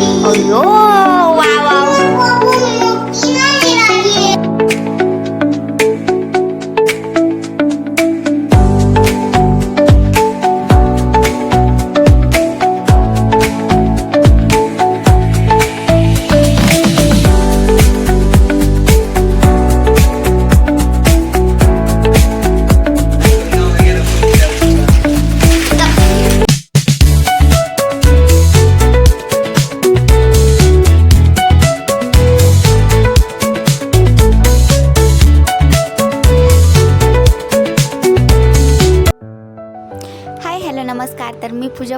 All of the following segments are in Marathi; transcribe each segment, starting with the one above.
哦哟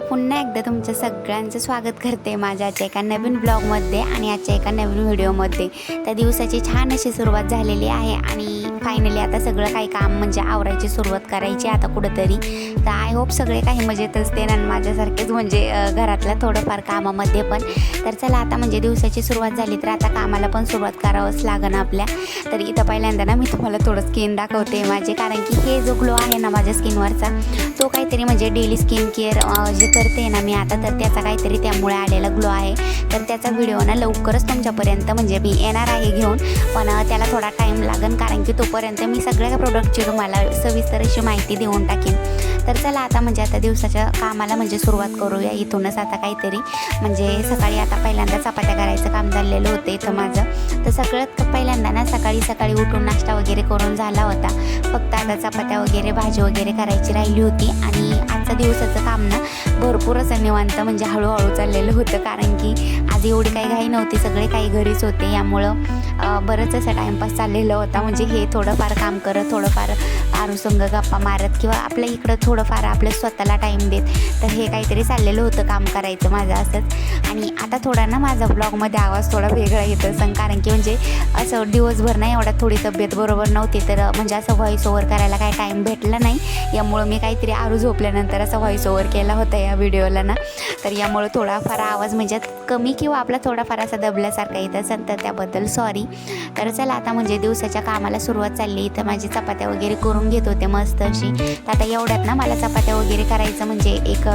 तर पुन्हा एकदा तुमच्या सगळ्यांचं स्वागत करते माझ्या आजच्या एका नवीन ब्लॉगमध्ये आणि आजच्या एका नवीन व्हिडिओमध्ये. त्या दिवसाची छान अशी सुरुवात झालेली आहे आणि फायनली आता सगळं काही काम म्हणजे आवरायची सुरुवात करायची आता कुठंतरी. तर आय होप सगळे काही मजेत असते आणि माझ्यासारखेच म्हणजे घरातल्या थोडंफार कामामध्ये पण. तर चला आता म्हणजे दिवसाची सुरुवात झाली तर आता कामाला पण सुरुवात करावंच लागन आपल्या. तर इथं पहिल्यांदा ना मी तुम्हाला थोडं स्किन दाखवते माझे. कारण की हे जो ग्लो आहे ना माझ्या स्किनवरचा तो काहीतरी म्हणजे डेली स्किन केअर जे करते ना मी आता तर त्याचा काहीतरी त्यामुळे आलेला ग्लो आहे. तर त्याचा व्हिडिओ ना लवकरच तुमच्यापर्यंत म्हणजे मी येणार आहे घेऊन. पण त्याला थोडा टाईम लागेल कारण की तोपर्यंत मी सगळ्या प्रोडक्टची तुम्हाला सविस्तर अशी माहिती देऊन टाकेन. तर चला आता म्हणजे आता दिवसाच्या कामाला म्हणजे सुरुवात करूया इथूनच आता काहीतरी. म्हणजे सकाळी आता पहिल्यांदा चपात्या करायचं काम झालेलं होतं इथं माझं. तर सगळ्यात पहिल्यांदा ना सकाळी सकाळी उठून नाश्ता वगैरे करून झाला होता. फक्त आता चपात्या वगैरे भाजी वगैरे करायची राहिली होती. आणि आजचा दिवसाचं काम ना भरपूर असं निवांत म्हणजे हळूहळू चाललेलं होतं. कारण की आज एवढी काही घाई नव्हती सगळे काही घरीच होते. यामुळं बरंच असं टाईमपास चाललेलं होता. म्हणजे हे थोडंफार काम करत थोडंफार अनुसंग गप्पा मारत किंवा आपल्या इकडं थोडंफार आपल्या स्वतःला टाईम देत. तर हे काहीतरी चाललेलं होतं काम करायचं माझं असंच. आणि आता थोडा ना माझा ब्लॉगमध्ये आवाज थोडा वेगळा येत असं. कारण की म्हणजे असं दिवसभर नाही एवढा थोडी तब्येत बरोबर नव्हती. तर म्हणजे असं व्हॉइस ओव्हर करायला काही टाईम भेटला नाही. यामुळं मी काहीतरी आरू झोपल्यानंतर असं व्हॉइस ओव्हर केला होता या व्हिडिओला ना. तर यामुळं थोडाफार आवाज म्हणजे कमी किंवा आपला थोडाफार असा दबल्यासारखा येत असेल तर त्याबद्दल सॉरी तर चला आता म्हणजे दिवसाच्या कामाला सुरुवात चालली. इथं माझी चपात्या वगैरे करून घेत होते मस्त अशी तर आता एवढ्यात ना मला चपात्या वगैरे करायचं म्हणजे एक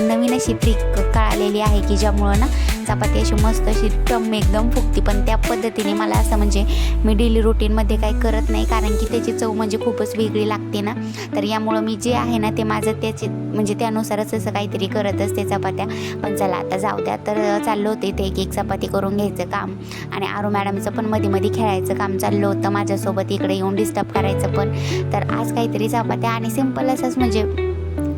नवीन अशी ट्रिक कळालेली आहे की ज्यामुळं ना चपाती अशी मस्त अशी टम एकदम फुगती. पण त्या पद्धतीने मला असं म्हणजे मी डेली रुटीनमध्ये काही करत नाही. कारण की त्याची चव म्हणजे खूपच वेगळी लागते ना. तर यामुळं मी जे आहे ना ते माझं त्याचे म्हणजे त्यानुसारच असं काहीतरी करत असते चपात्या. पण चला आता जाऊ द्या. तर चाललं होतं इथे एक एक चपाती करून घ्यायचं काम. आणि आरू मॅडमचं पण मध्ये मध्ये खेळायचं काम चाललं होतं. माझ्यासोबत इकडे येऊन डिस्टर्ब करायचं पण. तर आज काहीतरी चपात्या आणि सिंपल असंच म्हणजे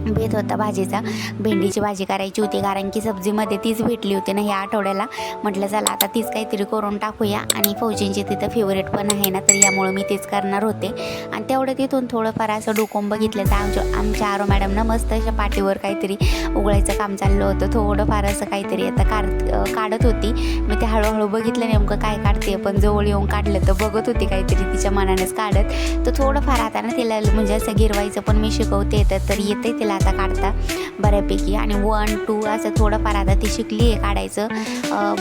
भेट होता भाजीचा. भेंडीची भाजी करायची होती कारण की सब्जीमध्ये तीच भेटली होती ना ह्या आठवड्याला. म्हटलं चला आता तीच काहीतरी करून टाकूया. आणि फौजींची तिथं फेवरेट पण आहे ना तर यामुळं मी तेच करणार होते. आणि तेवढं तिथून थोडंफार असं डोकं बघितलं तर आमच्या आमच्या आरो मॅडमनं मस्त अशा पाठीवर काहीतरी उघडायचं काम चाललं होतं. थोडंफार असं काहीतरी आता काढ काढत होती. मी ते हळूहळू बघितलं नेमकं काय काढते पण जवळ येऊन काढलं तर बघत होती काहीतरी तिच्या मनानेच काढत. तर थोडंफार आता ना तिला म्हणजे असं गिरवायचं पण मी शिकवते तर तर येते तिला आता काढता बऱ्यापैकी. आणि वन टू असं थोडंफार आता ती शिकली आहे काढायचं.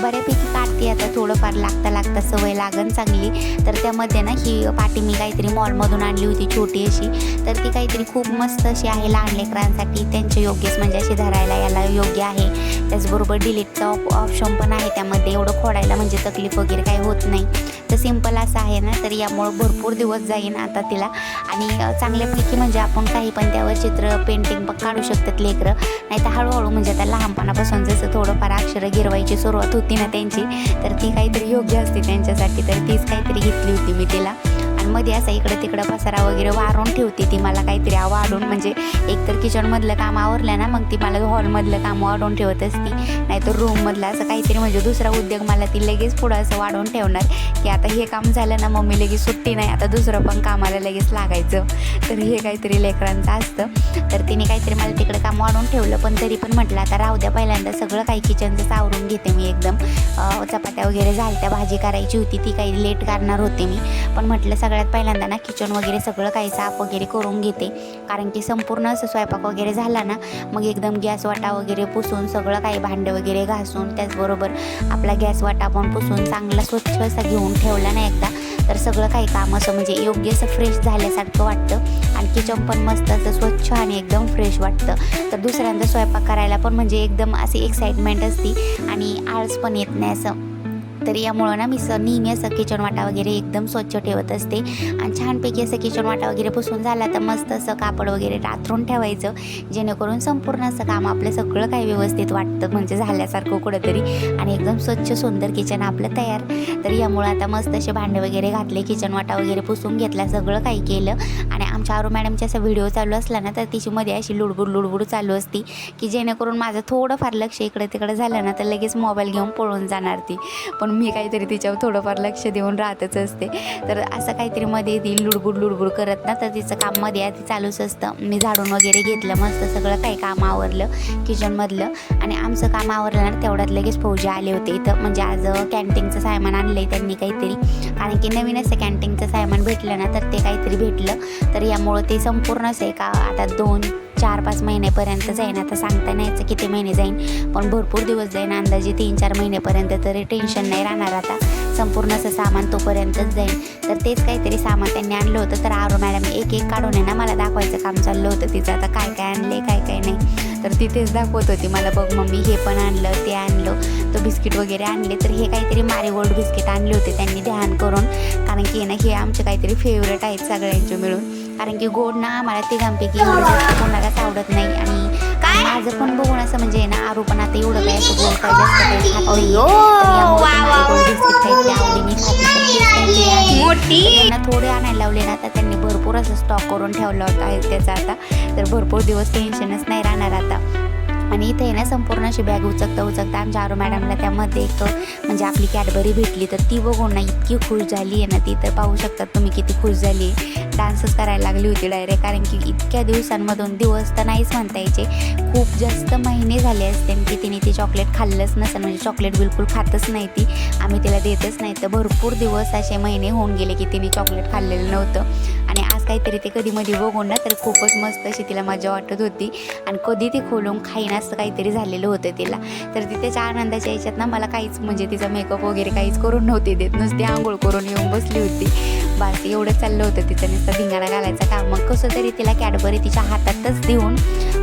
बऱ्यापैकी काढते आता थोडंफार. लागता लागता सवय लागन चांगली. तर त्यामध्ये ना ही पाटी मी काहीतरी मॉलमधून आणली होती छोटी अशी. तर ती काहीतरी खूप मस्त अशी आहे लहान लेकरांसाठी. त्यांच्या योग्यच म्हणजे अशी धरायला याला योग्य आहे. त्याचबरोबर डिलीटचा ऑप ऑप्शन पण आहे त्यामध्ये. एवढं खोडायला म्हणजे तकलीफ वगैरे काही होत नाही. तर सिंपल असं आहे ना तर यामुळं भरपूर दिवस जाईन आता तिला. आणि चांगल्यापैकी म्हणजे आपण काही पण त्यावर चित्र पेंटिंग स्वयंपाक काढू शकतात लेकरं. नाही तर हळूहळू म्हणजे त्या लहानपणापासून जसं थोडंफार अक्षरं गिरवायची सुरुवात होती ना त्यांची तर ती काहीतरी योग्य असते त्यांच्यासाठी तर तीच काहीतरी घेतली होती मी तिला. आणि मध्ये असं इकडं तिकडं पसारा वगैरे वारून ठेवते ती मला काहीतरी वाढून. म्हणजे एकतर किचनमधलं काम आवरलं ना मग ती मला हॉलमधलं काम वाढून ठेवत असती. नाहीतर रूममधलं असं काहीतरी म्हणजे दुसरा उद्योग मला ती लगेच पुढं असं वाढवून ठेवणार. की आता हे काम झालं ना मम्मी लगेच सुट्टी नाही आता दुसरं पण कामाला लगेच लागायचं. तर हे काहीतरी लेकरांचं असतं. तर तिने काहीतरी मला तिकडं काम वाढवून ठेवलं पण तरी पण म्हटलं आता राहू द्या पहिल्यांदा सगळं काही किचनचं सावरून घेते मी एकदम. चपात्या वगैरे झालत्या भाजी करायची होती ती काही लेट करणार होते मी. पण म्हटलं सगळं सगळ्यात पहिल्यांदा ना किचन वगैरे सगळं काही साफ वगैरे करून घेते. कारण की संपूर्ण असं स्वयंपाक वगैरे झाला ना मग एकदम गॅस वाटा वगैरे पुसून सगळं काही भांडं वगैरे घासून त्याचबरोबर आपला गॅस वाटा पण पुसून चांगला स्वच्छ असा घेऊन ठेवला ना एकदा. तर सगळं काही काम असं म्हणजे योग्य असं फ्रेश झाल्यासारखं वाटतं. आणि किचन पण मस्त असं स्वच्छ आणि एकदम फ्रेश वाटतं. तर दुसऱ्यांदा स्वयंपाक करायला पण म्हणजे एकदम अशी एक्साइटमेंट असती आणि आळस पण येत नाही असं. तर यामुळं ना मी स नेहमी असं किचन वाटा वगैरे एकदम स्वच्छ ठेवत असते. आणि छानपैकी असं किचन वाटा वगैरे पुसून झाला तर मस्त असं कापड वगैरे रात्रून ठेवायचं. जेणेकरून संपूर्ण असं काम आपलं सगळं काही व्यवस्थित वाटतं म्हणजे झाल्यासारखं कुठंतरी. आणि एकदम स्वच्छ सुंदर किचन आपलं तयार. तर यामुळं आता मस्त असे भांडे वगैरे घातले किचन वाटा वगैरे पुसून घेतला सगळं काही केलं. आणि आमच्या आरू मॅडमचा असा व्हिडिओ चालू असला ना तर तिची मध्ये अशी लुडबुड लुडबुड चालू असती. की जेणेकरून माझं थोडंफार लक्ष इकडे तिकडे झालं ना तर लगेच मोबाईल घेऊन पळून जाणार ती. पण मी काहीतरी तिच्यावर थोडंफार लक्ष देऊन राहतच असते. तर असं काहीतरी मध्ये ती लुडबुड लुडबुड करत ना तर तिचं काममध्ये आधी चालूच असतं. मी झाडून वगैरे घेतलं मस्त सगळं काही काम आवरलं किचनमधलं आणि आमचं काम आवरलं ना तेवढ्यात लगेच फौजी आले होते इथं. म्हणजे आज कॅन्टीनचं सामान आणलंय त्यांनी काहीतरी. कारण की नवीन असं कॅन्टीनचं सायमान भेटलं ना तर ते काहीतरी भेटलं. तर यामुळं ते संपूर्णच आहे का आता दोन चार पाच महिन्यापर्यंत जाईन. आता सांगता नाही यायचं किती महिने जाईन. पण भरपूर दिवस जाईन. अंदाजे तीन चार महिन्यापर्यंत तरी टेन्शन नाही राहणार आता. संपूर्ण असं सामान तोपर्यंतच जाईन. तर तेच काहीतरी सामान त्यांनी आणलं होतं. तर आरो मॅडम एक एक काढून आहे ना मला दाखवायचं काम चाललं होतं तिचं. आता काय काय आणले काय काय नाही. तर तिथेच दाखवत होती. मला बघ मम्मी हे पण आणलं ते आणलं. तर बिस्किट वगैरे आणले. तर हे काहीतरी मारेगोल्ड बिस्किट आणले होते त्यांनी ध्यान करून. कारण की ना हे आमचे काहीतरी फेवरेट आहेत सगळ्यांचे मिळून. कारण की गोड ना आम्हाला तिघांपैकी एवढं जास्त कोणालाच आवडत नाही. आणि काय? माझं पण बघून असं म्हणजे ना आरू पण आता एवढं काय असं गोड काय जास्त काही खात नाही. त्यांना थोडे आणायला लावले ना तर त्यांनी भरपूर असं स्टॉक करून ठेवला होता आहे त्याचा आता. तर भरपूर दिवस टेन्शनच नाही राहणार आता. आणि इथे आहे ना संपूर्ण अशी बॅग उचकता उचकता आमच्या आरो मॅडमला त्यामध्ये एक म्हणजे आपली कॅडबरी भेटली तर ती बघून ना इतकी खुश झाली आहे ना ती तर पाहू शकतात तुम्ही किती खुश झाली डान्सच करायला लागली होती डायरेक्ट कारण की इतक्या दिवसांमधून दिवस तर नाहीच म्हणता यायचे. खूप जास्त महिने झाले असते की तिने ती चॉकलेट खाल्लंच नसेल म्हणजे चॉकलेट बिलकुल खातच नाही ती. आम्ही तिला देतच नाही तर भरपूर दिवस असे महिने होऊन गेले की तिने चॉकलेट खाल्लेलं नव्हतं. आणि आज काहीतरी ते कधी मध्ये बघून ना तर खूपच मस्त अशी तिला मजा वाटत होती. आणि कधी ती खोलून खाईना असं काहीतरी झालेलं होतं तिला. तर ती त्याच्या आनंदाच्या याच्यात ना मला काहीच म्हणजे तिचा मेकअप वगैरे काहीच करून नव्हती देत. नुसती आंघोळ करून येऊन बसली होती. बस एवढं चाललं होतं तिचं नुसतं धिंगाणा घालायचं काम. मग कसं तरी तिला कॅडबरी तिच्या हातातच देऊन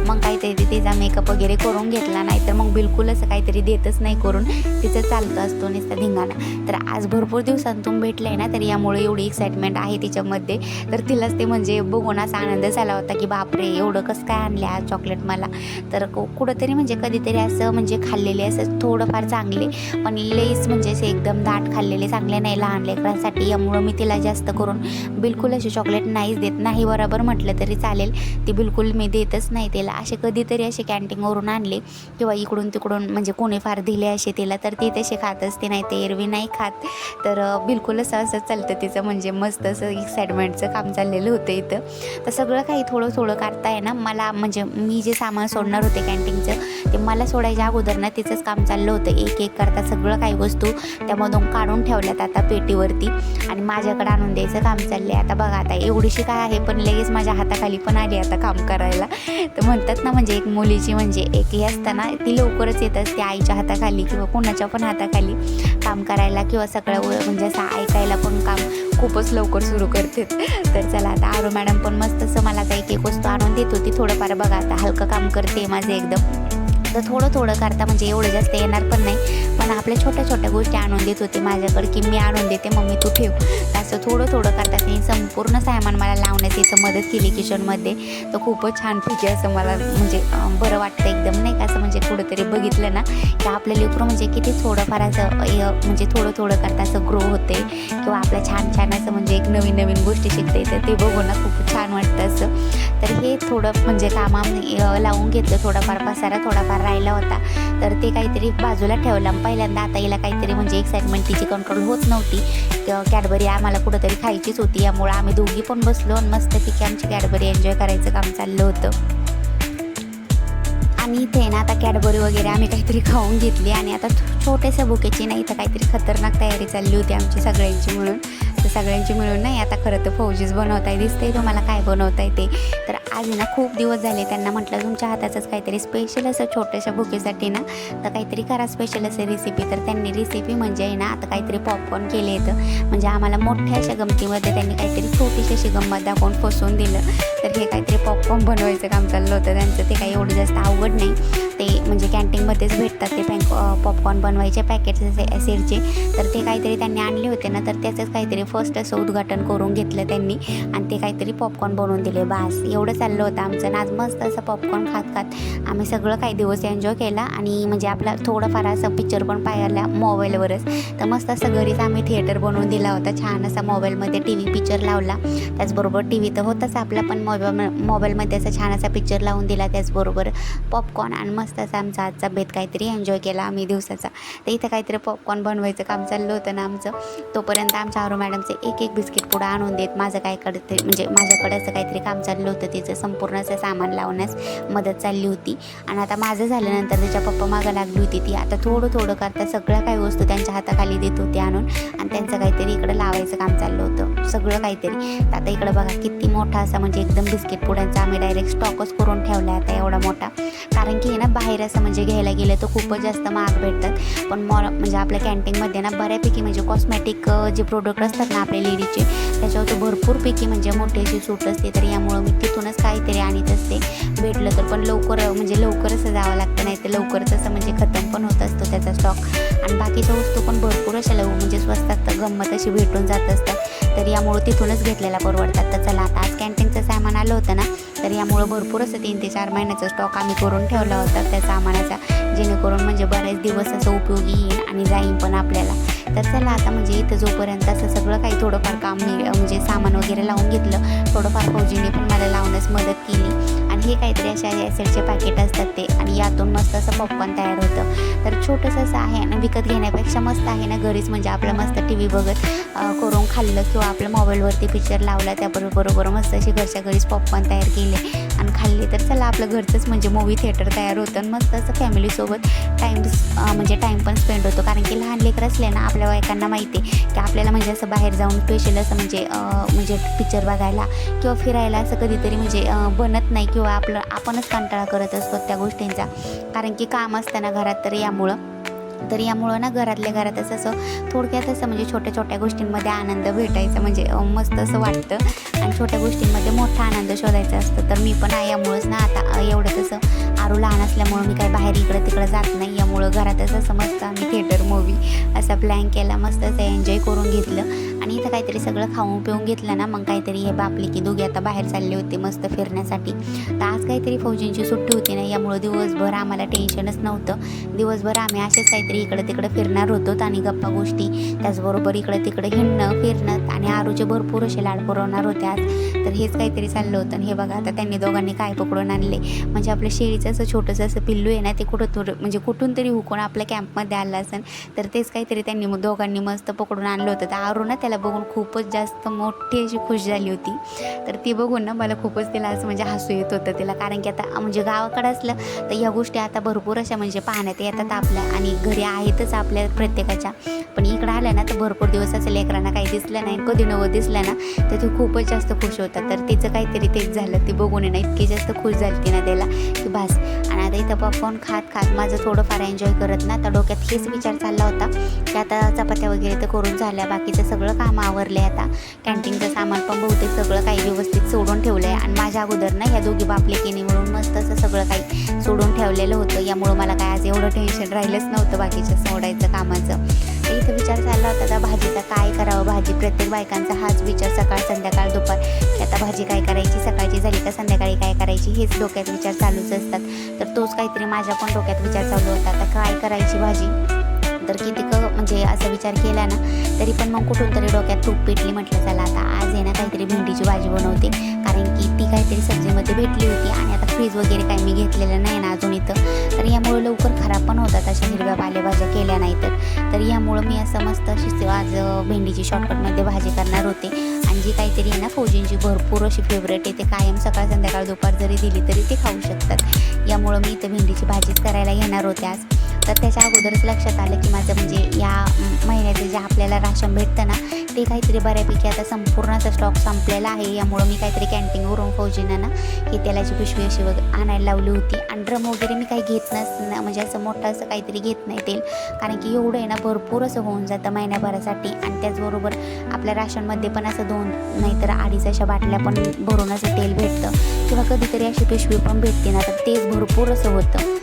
मग काहीतरी तिचा मेकअप वगैरे करून घेतला. नाही तर मग बिलकुल असं काहीतरी देतच नाही करून तिचं चालतं असतो नुसता धिंगाणा. तर आज भरपूर दिवसांतून भेटलं आहे ना तर यामुळे एवढी एक्साइटमेंट आहे तिच्यामध्ये. तर तिलाच ते म्हणजे बघून असा आनंद झाला होता की बापरे एवढं कसं काय आणलं आज चॉकलेट मला. तर कुठंतरी म्हणजे कधीतरी असं म्हणजे खाल्लेले असं थोडंफार चांगले पण लईच म्हणजे असे एकदम दाट खाल्लेले चांगले नाही लहान लेकरांसाठी. यामुळं मी तिला जास्त करून. बिलकुल असे चॉकलेट नाहीच देत. नाही बरोबर म्हटलं तरी चालेल. ती बिलकुल मी देतच नाही तिला. असे कधीतरी असे कॅन्टीनवरून आणले. किंवा इकडून तिकडून म्हणजे कोणी फार दिले असे तिला तर ती तसे खात असते. नाही ते एरवी नाही खात. तर बिलकुल असं असं चालतं तिचं. म्हणजे मस्त असं एक्साइटमेंटचं काम चाललेलं होतं इथं. तर सगळं काही थोडं थोडं करताय ना? मला म्हणजे मी जे सामान सोडणार होते कॅन्टीनचं ते मला सोडायच्या अगोदर ना तिचंच काम चाललं होतं. एक एक करता सगळं काही वस्तू त्यामधून काढून ठेवल्यात आता पेटीवरती. आणि माझ्याकडे आणून द्यायचं काम चाललं आहे आता बघा आता एवढीशी काय आहे पण लगेच माझ्या हाताखाली पण आली आता काम करायला. तर म्हणतात ना म्हणजे एक मुलीची म्हणजे एक हे असताना ती लवकरच येत असते आईच्या हाताखाली किंवा कोणाच्या पण हाताखाली काम करायला किंवा सगळं म्हणजे असं ऐकायला पण काम खूपच लवकर सुरू करते. तर चला आता आरो मॅडम पण मस्त असं मला आता एक एक वस्तू आणून देत होती. थोडंफार बघा आता हलकं काम करते माझं एकदम. तर थोडं थोडं करता म्हणजे एवढं जास्त येणार पण नाही. पण आपल्या छोट्या छोट्या गोष्टी आणून देत होते माझ्याकडे की मी आणून देते मम्मी तू ठेव. असं थोडं थोडं करता त्यांनी संपूर्ण सामान मला लावण्यात इथं मदत केली किचनमध्ये. तर खूपच छान पैकी असं मला म्हणजे बरं वाटतं एकदम नाही का? असं म्हणजे कुठंतरी बघितलं ना की आपलं लेकरं म्हणजे किती थोडंफार असं म्हणजे थोडं थोडं करता असं ग्रो होते. किंवा आपलं छान छान असं म्हणजे एक नवीन नवीन गोष्टी शिकता तर ते बघून ना खूप छान वाटतं असं. तर हे थोडं म्हणजे कामा लावून घेतलं थोडाफार पसारा थोडाफार राहिला होता. तर ते काहीतरी बाजूला ठेवलं पहिल्यांदा आता हिला काहीतरी म्हणजे एक्साइटमेंट तिची कंट्रोल होत नव्हती. कॅडबरी आम्हाला कुठंतरी खायचीच होती. यामुळं आम्ही दोघी पण बसलो आणि मस्तपैकी आमची कॅडबरी एन्जॉय करायचं काम चाललं होतं. आणि इथे आहे ना आता कॅडबरी वगैरे आम्ही काहीतरी खाऊन घेतली आणि आता छोट्याशा बुकेची नाही तर काहीतरी खतरनाक तयारी चालली होती आमची सगळ्यांची म्हणून. तर सगळ्यांची मिळून नाही आता खरं तर फौजीच बनवताय दिसते तुम्हाला काय बनवताय ते. तर आज ना खूप दिवस झाले त्यांना म्हटलं तुमच्या हाताचंच काहीतरी स्पेशल असं छोट्याशा बुकेसाठी ना तर काहीतरी करा स्पेशल असं रेसिपी तर त्यांनी रेसिपी म्हणजे आहे ना आता काहीतरी पॉपकॉर्न केले येतं म्हणजे आम्हाला मोठ्या अशा गमतीमध्ये त्यांनी काहीतरी छोटीशी अशी गंमत दाखवून फसवून दिलं. तर हे काहीतरी पॉपकॉर्न बनवायचं काम चाललं होतं. त्यांचं ते काही एवढं जास्त अवघड नाही. ते म्हणजे कॅन्टीनमध्येच भेटतात ते पॅन पॉपकॉर्न बनवायचे पॅकेट्स असे ॲसिडचे तर ते काहीतरी त्यांनी आणले होते ना तर त्याचंच काहीतरी फर्स्ट असं उद्घाटन करून घेतलं त्यांनी. आणि ते काहीतरी पॉपकॉर्न बनवून दिले. बास एवढं चाललं होतं आमचं. आज मस्त असं पॉपकॉर्न खात खात आम्ही सगळं काही दिवस एन्जॉय केला. आणि म्हणजे आपला थोडंफार असं पिक्चर पण पाहायला मोबाईलवरच तर मस्त असं घरीच आम्ही थिएटर बनवून दिला होता. छान असा मोबाईलमध्ये टी व्ही पिक्चर लावला. त्याचबरोबर टी व्ही तर होताच आपला पण मोबाईल मोबाईलमध्ये असा छान असा पिक्चर लावून दिला त्याचबरोबर पॉपकॉर्न आणि मस्त असा आमचा आजचा बेत काहीतरी एन्जॉय केला आम्ही दिवसाचा. तर इथं काहीतरी पॉपकॉर्न बनवायचं काम चाललं होतं ना आमचं. तोपर्यंत आमच्या आरो मॅडमचे एक एक बिस्किट पुढं आणून देत माझं काय कडे म्हणजे माझ्याकडे असं काहीतरी काम चाललं होतं तिचं संपूर्ण असं सामान लावण्यास मदत चालली होती. आणि आता माझं झाल्यानंतर तिच्या पप्पा मागं लागली होती ती आता थोडं थोडं करता सगळ्या काही वस्तू त्यांच्या हाताखाली देत होती आणून. आणि त्यांचं काहीतरी इकडं लावायचं काम चाललं होतं सगळं काहीतरी. आता आता इकडं बघा किती मोठा असा म्हणजे एकदम बिस्किट पुड्यांचा आम्ही डायरेक्ट स्टॉकच करून ठेवला आता एवढा मोठा. कारण की ना बाहेर असं म्हणजे घ्यायला गेलं तर खूपच जास्त महाग भेटतात. पण मॉल म्हणजे आपल्या कॅन्टीनमध्ये ना बऱ्यापैकी म्हणजे कॉस्मॅटिक जे प्रोडक्ट असतात ना आपल्या लेडीजचे त्याच्यावर तर भरपूरपैकी म्हणजे मोठ्याची सूट असते. तर यामुळं मी तिथूनच काहीतरी आणत असते. भेटलं तर पण लवकर म्हणजे लवकरच जावं लागतं नाही तर लवकर तसं म्हणजे खतम पण होत असतो त्याचा स्टॉक आणि बाकीच्या वस्तू पण भरपूर अशा लव म्हणजे स्वस्तात गंमत अशी भेटून जात असतात. तर यामुळं तिथूनच घेतलेला परवडतात. तर चला आता आज कॅन्टीनचं सामान आलं होतं ना तर यामुळं भरपूर असं तीन ते चार महिन्याचा स्टॉक आम्ही करून ठेवला होता. त्या सामानाचा जेणेकरून म्हणजे बरेच दिवस असं उपयोगी येईल आणि जाईन पण आपल्याला. तर चला आता म्हणजे इथं जोपर्यंत असं सगळं काही थोडंफार काम म्हणजे सामान वगैरे लावून घेतलं थोडंफार फौजीने पण मला लावण्यास मदत केली. आणि हे काहीतरी अशा ॲसिडचे पॅकेट असतात ते आणि यातून मस्त असं पॉपकॉर्न तयार होतं. तर छोटंसं असं आहे आणि विकत घेण्यापेक्षा मस्त आहे ना घरीच म्हणजे आपलं मस्त टी व्ही बघत करून खाल्लं किंवा आपल्या मोबाईलवरती पिक्चर लावला त्याबरोबर मस्त अशी घरच्या घरीच पॉपकॉर्न तयार केले आणि खाल्ले. तर चला आपलं घरचंच म्हणजे मूवी थिएटर तयार होतं आणि मस्त असं फॅमिलीसोबत टाईम म्हणजे टाईम पण स्पेंड होतो. कारण की लहान लेकर असले ना आपल्या बायकांना माहिती आहे की आपल्याला म्हणजे असं बाहेर जाऊन स्पेशल असं म्हणजे म्हणजे पिक्चर बघायला किंवा फिरायला असं कधीतरी म्हणजे बनत नाही किंवा आपलं आपणच कंटाळा करत असतो त्या गोष्टींचा. कारण की काम असतं ना घरात तर यामुळं तर यामुळं ना घरातल्या घरातच असं थोडक्यात असं म्हणजे छोट्या छोट्या गोष्टींमध्ये आनंद भेटायचा म्हणजे मस्त असं वाटतं. आणि छोट्या गोष्टींमध्ये मोठा आनंद शोधायचा असतो. तर मी पण यामुळंच ना आता एवढं तसं आरू लहान असल्यामुळं मी काय बाहेर इकडं तिकडं जात नाही. यामुळं घरातच असं मस्त आम्ही थिएटर मूवी असा प्लॅन केला मस्त असं एन्जॉय करून घेतलं. आणि इथं काहीतरी सगळं खाऊन पिऊन घेतलं ना मग काहीतरी हे बापले की दोघे आता बाहेर चालले होते मस्त फिरण्यासाठी. तर आज काहीतरी फौजींची सुट्टी होती ना यामुळं दिवसभर आम्हाला टेन्शनच नव्हतं. दिवसभर आम्ही असेच काहीतरी इकडं तिकडं फिरणार होतो आणि गप्पा गोष्टी. त्याचबरोबर इकडं तिकडं हिंडणं फिरणं आणि आरूचे भरपूर असे लाड पुरवणार होते आज. तर हेच काहीतरी चाललं होतं आणि हे बघा आता त्यांनी दोघांनी काय पकडून आणले. म्हणजे आपलं शेळीचं असं छोटंसं असं पिल्लू आहे ना ते कुठं म्हणजे कुठून तरी हुकून आपल्या कॅम्पमध्ये आलं असेल तर तेच काहीतरी त्यांनी मग दोघांनी मस्त पकडून आणलं होतं. तर आरू ना त्याला बघून खूपच जास्त मोठी अशी खुश झाली होती. तर ती बघून ना मला खूपच तिला असं म्हणजे हसू येत होतं तिला. कारण की आता म्हणजे गावाकडं असलं तर या गोष्टी आता भरपूर अशा म्हणजे पाहण्यात येतात आपल्या आणि घरी आहेतच आपल्या प्रत्येकाच्या. पण इकडं आल्या ना तर भरपूर दिवस असं लेकरांना काही दिसलं नाही कधी नवं दिसलं ना तर ती खूपच जास्त खुश होतात. तर तिचं काहीतरी तेच झालं. ती बघून ना इतकी जास्त खुश झाली ती ना त्याला की बस. आणि आता इथं पॉपकॉर्न खात खात माझं थोडंफार एन्जॉय करत ना तर डोक्यात हेच विचार चालला होता की आता चपात्या वगैरे तर करून झाल्या बाकीचं सगळं काम आवरलं आवरले आता. कॅन्टीनचं सामान पण बहुतेक सगळं काही व्यवस्थित सोडून ठेवलं आहे आणि माझ्या अगोदर ना ह्या दोघी बापलेकीने मिळून मस्त असं सगळं काही सोडून ठेवलेलं होतं. यामुळं मला काय आज एवढं टेन्शन राहिलंच नव्हतं बाकीचं सोडायचं कामाचं. तर इथं विचार चालला होता आता भाजीचा काय करावं? भाजी प्रत्येक बायकांचा हाच विचार सकाळ संध्याकाळ दुपार. की आता भाजी काय करायची? सकाळची झाली का संध्याकाळी काय करायची? हेच डोक्यात विचार चालूच असतात. तर तोच काहीतरी माझ्या पण डोक्यात विचार चालू होता. आता काय करायची भाजी? तर किती क म्हणजे असा विचार केला ना तरी पण मग कुठून तरी डोक्यात तूप पेटली म्हटलं चला आता आज आहे ना काहीतरी भेंडीची भाजी बनवते. कारण की ती काहीतरी सब्जीमध्ये भेटली होती आणि आता फ्रीज वगैरे काही मी घेतलेलं नाही ना अजून इथं. तर यामुळे लवकर खराब पण होतात अशा हिरव्या पालेभाज्या केल्या नाही तर तर यामुळं मी असं मस्त अशी आज भेंडीची शॉर्टकटमध्ये भाजी करणार होते. आणि जी काहीतरी आहे ना फौजींची भरपूर अशी फेवरेट आहे ते कायम सकाळ संध्याकाळ दुपार जरी दिली तरी ते खाऊ शकतात. यामुळं मी इथं भेंडीची भाजीच करायला घेणार होते आज. तर त्याच्या अगोदरच लक्षात आलं की माझं म्हणजे या महिन्याचं जे आपल्याला राशन भेटतं ना ते काहीतरी बऱ्यापैकी आता संपूर्णचा स्टॉक संपलेला आहे. यामुळं मी काहीतरी कॅन्टीनवरून फौजींना ना की तेलाची पिशवी अशी वगैरे आणायला लावली होती. आणि ड्रम वगैरे मी काही घेत नस म्हणजे असं मोठं असं काहीतरी घेत नाही तेल कारण की एवढं आहे ना भरपूर असं होऊन जातं महिन्याभरासाठी. आणि त्याचबरोबर आपल्या राशनमध्ये पण असं दोन नाहीतर अडीच अशा बाटल्या पण भरून असं तेल भेटतं. किंवा कधीतरी अशी पिशवी पण भेटते ना तर तेच भरपूर असं होतं.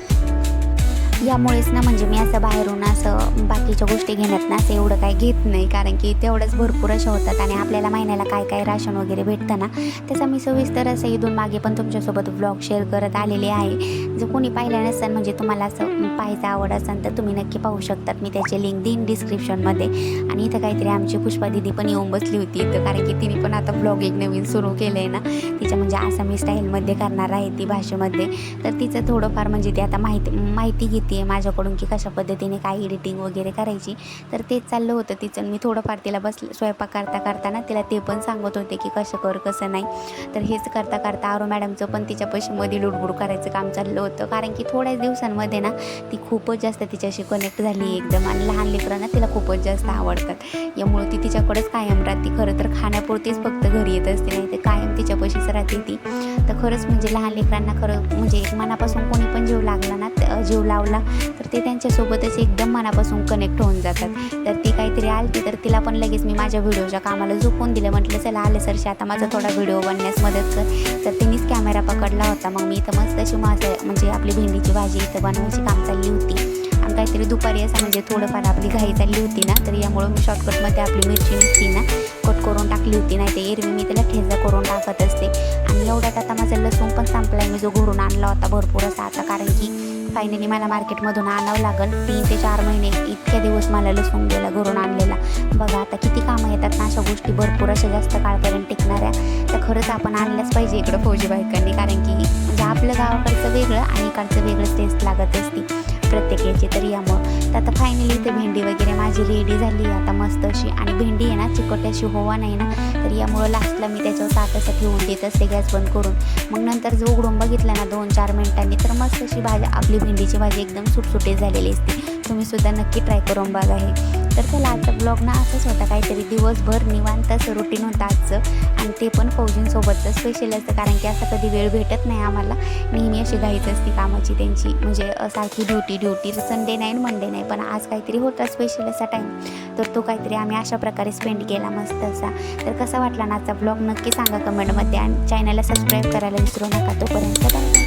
यामुळेच ना म्हणजे मी असं बाहेरून असं बाकीच्या गोष्टी घेण्यात ना असं एवढं काही घेत नाही. कारण की तेवढंच भरपूर अशा होतात आणि आपल्याला महिन्याला काय काय राशन वगैरे भेटतं ना त्याचा मी सविस्तर असं इथून मागे पण तुमच्यासोबत ब्लॉग शेअर करत आलेले आहे. जर कोणी पाहिलं नसेल म्हणजे तुम्हाला असं पाहायचं आवड असेल तर तुम्ही नक्की पाहू शकतात. मी त्याचे लिंक देईन डिस्क्रिप्शनमध्ये आणि इथं काहीतरी आमची पुष्पा दिदी पण येऊन बसली होती इथं. कारण की तिने पण आता ब्लॉग एक नवीन सुरू केलं आहे ना. तिच्या म्हणजे आसामी स्टाईलमध्ये करणार आहे ती भाषेमध्ये. तर तिचं थोडंफार म्हणजे ती आता माहिती माहिती घेते. आहे माझ्याकडून की कशा पद्धतीने काय एडिटिंग वगैरे करायची. तर तेच चाललं होतं तिचं. मी थोडंफार तिला बस स्वयंपाक करता करताना तिला ते पण सांगत होते की कसं कर कसं नाही. तर हेच करता करता आरो मॅडमचं पण तिच्या पैशामध्ये लुडबुड करायचं काम चाललं होतं. कारण की थोड्याच दिवसांमध्ये ना ती खूपच जास्त तिच्याशी कनेक्ट झाली एकदम. आणि लहान लेकरांना तिला खूपच जास्त आवडतात. यामुळे ती तिच्याकडेच कायम राहते. खरं तर खाण्यापुरतीच फक्त घरी येत असते. नाही तर कायम तिच्या पैशीच राहते ती. तर खरंच म्हणजे लहान लेकरांना खरं म्हणजे मनापासून कोणी पण जीव लागला ना जीव लावला तर ते त्यांच्यासोबतच एकदम मनापासून कनेक्ट होऊन जातात. तर ती काहीतरी आलती तर तिला पण लगेच मी माझ्या व्हिडिओच्या कामाला झोपून दिलं. म्हटलं चला आले सरशी आता माझा थोडा व्हिडिओ बनण्यास मदत कर. तर तिनेच कॅमेरा पकडला होता. मग मी इथं मस्त अशी माझं म्हणजे आपली भेंडीची भाजी इथं बनवायची काम चालली होती. आणि काहीतरी दुपारी असं म्हणजे थोडंफार आपली घाई चालली होती ना तर यामुळं मी शॉर्टकटमध्ये आपली मिरची निघती ना कट करून टाकली होती. नाही तर एरवी मी त्याला ठेचा करून टाकत असते. आणि एवढ्यात आता माझा लसूण पण संपला मी जो घरून आणला होता भरपूर असा आता कारण की फायनली मला मार्केटमधून आणावं लागेल. तीन ते चार महिने इतक्या दिवस मला लसूण गेला घरून आणलेला. बघा आता किती कामं येतात ना अशा गोष्टी भरपूर अशा जास्त काळपर्यंत टिकणाऱ्या. तर खरंच आपण आणल्याच पाहिजे इकडं फौजी बायकांनी कारण की म्हणजे आपलं गावाकडचं वेगळं आणि इकडचं वेगळं टेस्ट लागत असते. प्रत्येक याची तर यामुळं तर आता फायनली इथे भेंडी वगैरे माझी रेडी झाली आता मस्त अशी आणि भेंडी आहे ना चिकट अशी होवा नाही ना तर यामुळं लास्टला मी त्याच्यावर ताट ठेवून देत असते गॅस बंद करून. मग नंतर जो उघडून बघितला ना दोन चार मिनिटांनी तर मस्त अशी भाजी आपली भेंडीची भाजी एकदम सुटसुटीत झालेली असते. तुम्ही सुद्धा नक्की ट्राय करून बघा हे. तर चला आजचा ब्लॉग ना असंच होता. काहीतरी दिवसभर निवांत असं रुटीन होतं आजचं. आणि ते पण फौजींसोबतचं स्पेशल असतं. कारण की असं कधी वेळ भेटत नाही आम्हाला. नेहमी अशी घाईच असते कामाची त्यांची. म्हणजे सारखी ड्युटी ड्युटी संडे नाही मंडे नाही पण आज काहीतरी होता स्पेशल असा टाईम तर तो काहीतरी आम्ही अशा प्रकारे स्पेंड केला मस्त असा. तर कसा वाटला ना आजचा ब्लॉग नक्की सांगा कमेंटमध्ये आणि चॅनलला सबस्क्राईब करायला विसरू नका तोपर्यंत. बाय